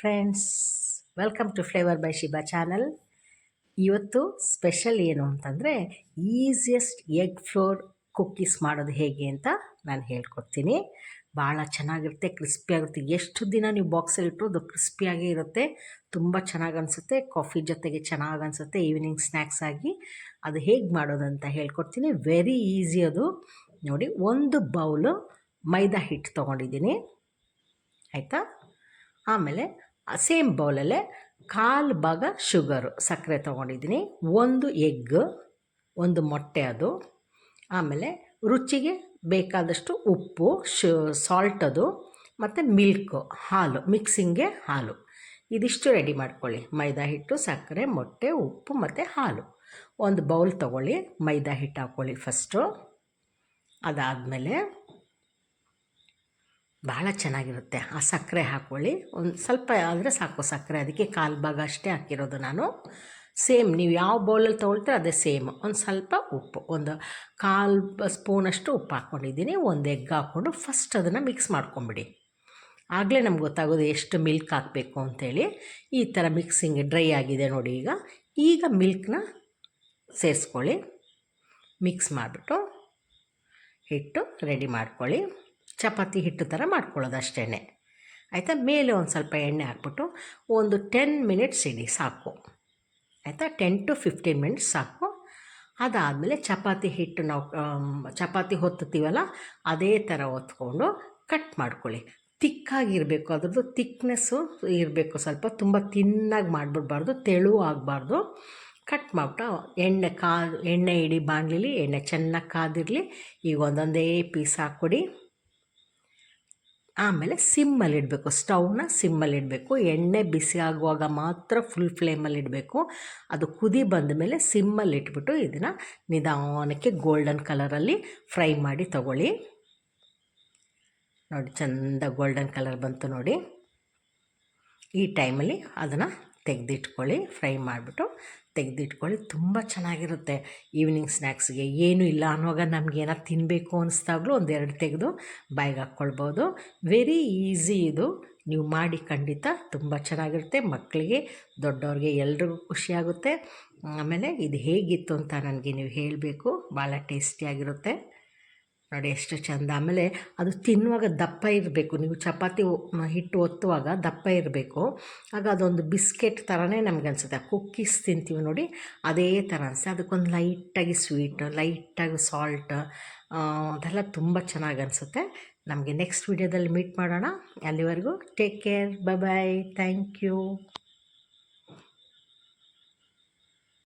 Friends welcome to flavour by Shiba channel ಇವತ್ತು special ಏನು ಅಂತಂದರೆ ಈಸಿಯೆಸ್ಟ್ ಎಗ್ ಫ್ಲೋರ್ ಕುಕ್ಕೀಸ್ ಮಾಡೋದು ಹೇಗೆ ಅಂತ ನಾನು ಹೇಳ್ಕೊಡ್ತೀನಿ. ಭಾಳ ಚೆನ್ನಾಗಿರುತ್ತೆ ಕ್ರಿಸ್ಪಿಯಾಗಿರುತ್ತೆ ಎಷ್ಟು ದಿನ ನೀವು ಬಾಕ್ಸಲ್ಲಿ ಇಟ್ಟರು ಅದು ಕ್ರಿಸ್ಪಿಯಾಗೇ ಇರುತ್ತೆ. ತುಂಬ ಚೆನ್ನಾಗಿ ಅನಿಸುತ್ತೆ. ಕಾಫಿ ಜೊತೆಗೆ ಚೆನ್ನಾಗಿ ಅನಿಸುತ್ತೆ. ಈವ್ನಿಂಗ್ ಸ್ನ್ಯಾಕ್ಸ್ ಆಗಿ ಅದು ಹೇಗೆ ಮಾಡೋದಂತ ಹೇಳ್ಕೊಡ್ತೀನಿ. ವೆರಿ ಈಸಿ ಅದು. ನೋಡಿ, ಒಂದು ಬೌಲು ಮೈದಾ ಹಿಟ್ಟು ತೊಗೊಂಡಿದ್ದೀನಿ. ಆಯಿತಾ? ಆಮೇಲೆ ಸೇಮ್ ಬೌಲಲ್ಲೇ ಕಾಲು ಭಾಗ ಶುಗರು ಸಕ್ಕರೆ ತೊಗೊಂಡಿದ್ದೀನಿ. ಒಂದು ಎಗ್ ಒಂದು ಮೊಟ್ಟೆ ಅದು. ಆಮೇಲೆ ರುಚಿಗೆ ಬೇಕಾದಷ್ಟು ಉಪ್ಪು, ಶು ಸಾಲ್ಟ್ ಅದು, ಮತ್ತು ಮಿಲ್ಕು ಹಾಲು ಮಿಕ್ಸಿಂಗ್ಗೆ ಹಾಲು. ಇದಿಷ್ಟು ರೆಡಿ ಮಾಡ್ಕೊಳ್ಳಿ. ಮೈದಾ ಹಿಟ್ಟು, ಸಕ್ಕರೆ, ಮೊಟ್ಟೆ, ಉಪ್ಪು ಮತ್ತು ಹಾಲು. ಒಂದು ಬೌಲ್ ತೊಗೊಳ್ಳಿ. ಮೈದಾ ಹಿಟ್ಟು ಹಾಕ್ಕೊಳ್ಳಿ ಫಸ್ಟು ಅದಾದಮೇಲೆ ಭಾಳ ಚೆನ್ನಾಗಿರುತ್ತೆ. ಆ ಸಕ್ಕರೆ ಹಾಕ್ಕೊಳ್ಳಿ ಒಂದು ಸ್ವಲ್ಪ ಆದರೆ ಸಾಕು ಸಕ್ಕರೆ. ಅದಕ್ಕೆ ಕಾಲು ಭಾಗ ಅಷ್ಟೇ ಹಾಕಿರೋದು ನಾನು. ಸೇಮ್ ನೀವು ಯಾವ ಬೌಲಲ್ಲಿ ತೊಗೊಳ್ತೀರ ಅದೇ ಸೇಮ್. ಒಂದು ಸ್ವಲ್ಪ ಉಪ್ಪು. ಒಂದು ಕಾಲು ಸ್ಪೂನಷ್ಟು ಉಪ್ಪು ಹಾಕ್ಕೊಂಡಿದ್ದೀನಿ ಒಂದು ಎಗ್ ಹಾಕ್ಕೊಂಡು ಫಸ್ಟ್ ಅದನ್ನು ಮಿಕ್ಸ್ ಮಾಡ್ಕೊಂಬಿಡಿ. ಆಗಲೇ ನಮ್ಗೆ ಗೊತ್ತಾಗೋದು ಎಷ್ಟು ಮಿಲ್ಕ್ ಹಾಕಬೇಕು ಅಂಥೇಳಿ ಈ ಥರ ಮಿಕ್ಸಿಂಗ್ ಡ್ರೈ ಆಗಿದೆ ನೋಡಿ ಈಗ. ಈಗ ಮಿಲ್ಕ್ನ ಸೇರಿಸ್ಕೊಳ್ಳಿ. ಮಿಕ್ಸ್ ಮಾಡಿಬಿಟ್ಟು ಹಿಟ್ಟು ರೆಡಿ ಮಾಡ್ಕೊಳ್ಳಿ. ಚಪಾತಿ ಹಿಟ್ಟು ಥರ ಮಾಡ್ಕೊಳ್ಳೋದು ಅಷ್ಟೇ ಆಯಿತಾ? ಮೇಲೆ ಒಂದು ಸ್ವಲ್ಪ ಎಣ್ಣೆ ಹಾಕ್ಬಿಟ್ಟು ಒಂದು ಟೆನ್ ಮಿನಿಟ್ಸ್ ಇಡಿ, ಸಾಕು. ಆಯಿತಾ? ಟೆನ್ ಟು ಫಿಫ್ಟೀನ್ ಮಿನಿಟ್ಸ್ ಸಾಕು. ಅದಾದಮೇಲೆ ಚಪಾತಿ ಹಿಟ್ಟು ನಾವು ಚಪಾತಿ ಹೊತ್ತುತ್ತೀವಲ್ಲ ಅದೇ ಥರ ಹೊತ್ಕೊಂಡು ಕಟ್ ಮಾಡ್ಕೊಳ್ಳಿ. ತಿಕ್ಕಾಗಿರಬೇಕು, ಅದರದ್ದು ತಿಕ್ನೆಸ್ಸು ಇರಬೇಕು ಸ್ವಲ್ಪ, ತುಂಬ ತಿನ್ನಾಗಿ ಮಾಡಿಬಿಡ್ಬಾರ್ದು, ತೆಳು ಆಗಬಾರ್ದು. ಕಟ್ ಮಾಡಿಬಿಟ್ಟು ಎಣ್ಣೆ ಕಾ, ಎಣ್ಣೆ ಇಡಿ ಬಾಣಲಿಲಿ, ಎಣ್ಣೆ ಚೆನ್ನಾಗಿ ಕಾದಿರಲಿ, ಈಗ ಒಂದೊಂದೇ ಪೀಸ್ ಹಾಕ್ಕೊಡಿ. ಆಮೇಲೆ ಸಿಮ್ಮಲ್ಲಿ ಇಡಬೇಕು. ಸ್ಟವ್ನ ಸಿಮ್ಮಲ್ಲಿ ಇಡಬೇಕು. ಎಣ್ಣೆ ಬಿಸಿ ಆಗುವಾಗ ಮಾತ್ರ ಫುಲ್ ಫ್ಲೇಮಲ್ಲಿ ಇಡಬೇಕು. ಅದು ಕುದಿ ಬಂದ ಮೇಲೆ ಸಿಮ್ಮಲ್ಲಿ ಇಟ್ಬಿಟ್ಟು ಇದನ್ನು ನಿಧಾನಕ್ಕೆ ಗೋಲ್ಡನ್ ಕಲರಲ್ಲಿ ಫ್ರೈ ಮಾಡಿ ತಗೊಳ್ಳಿ. ನೋಡಿ, ಚೆಂದ ಗೋಲ್ಡನ್ ಕಲರ್ ಬಂತು ನೋಡಿ. ಈ ಟೈಮಲ್ಲಿ ಅದನ್ನು ತೆಗೆದಿಟ್ಕೊಳ್ಳಿ, ಫ್ರೈ ಮಾಡಿಬಿಟ್ಟು ತೆಗೆದಿಟ್ಕೊಳ್ಳಿ. ತುಂಬ ಚೆನ್ನಾಗಿರುತ್ತೆ ಈವ್ನಿಂಗ್ ಸ್ನ್ಯಾಕ್ಸ್ಗೆ ಏನೂ ಇಲ್ಲ ಅನ್ನುವಾಗ ನಮ್ಗೆ ಏನಾರು ತಿನ್ನಬೇಕು ಅನಿಸ್ದಾಗಲೂ ಒಂದೆರಡು ತೆಗೆದು ಬಾಯಿಗೆ ಹಾಕ್ಕೊಳ್ಬೋದು. ವೆರಿ ಈಸಿ ಇದು. ನೀವು ಮಾಡಿ ಖಂಡಿತ ತುಂಬ ಚೆನ್ನಾಗಿರುತ್ತೆ. ಮಕ್ಕಳಿಗೆ, ದೊಡ್ಡವ್ರಿಗೆ ಎಲ್ರಿಗೂ ಖುಷಿಯಾಗುತ್ತೆ. ಆಮೇಲೆ ಇದು ಹೇಗಿತ್ತು ಅಂತ ನನಗೆ ನೀವು ಹೇಳಬೇಕು. ಭಾಳ ಟೇಸ್ಟಿಯಾಗಿರುತ್ತೆ. ನೋಡಿ ಎಷ್ಟು ಚೆಂದ. ಆಮೇಲೆ ಅದು ತಿನ್ನುವಾಗ ದಪ್ಪ ಇರಬೇಕು. ನೀವು ಚಪಾತಿ ಹಿಟ್ಟು ಒತ್ತುವಾಗ ದಪ್ಪ ಇರಬೇಕು. ಆಗ ಅದೊಂದು ಬಿಸ್ಕೆಟ್ ಥರನೇ ನಮ್ಗೆ ಅನಿಸುತ್ತೆ. ಕುಕ್ಕೀಸ್ ತಿಂತೀವಿ ನೋಡಿ, ಅದೇ ಥರ ಅನಿಸುತ್ತೆ. ಅದಕ್ಕೊಂದು ಲೈಟಾಗಿ ಸ್ವೀಟ್, ಲೈಟಾಗಿ ಸಾಲ್ಟ್ ಅದೆಲ್ಲ ತುಂಬ ಚೆನ್ನಾಗಿ ಅನಿಸುತ್ತೆ. ನಮಗೆ ನೆಕ್ಸ್ಟ್ ವೀಡಿಯೋದಲ್ಲಿ ಮೀಟ್ ಮಾಡೋಣ. ಅಲ್ಲಿವರೆಗೂ take care. Bye bye thank you.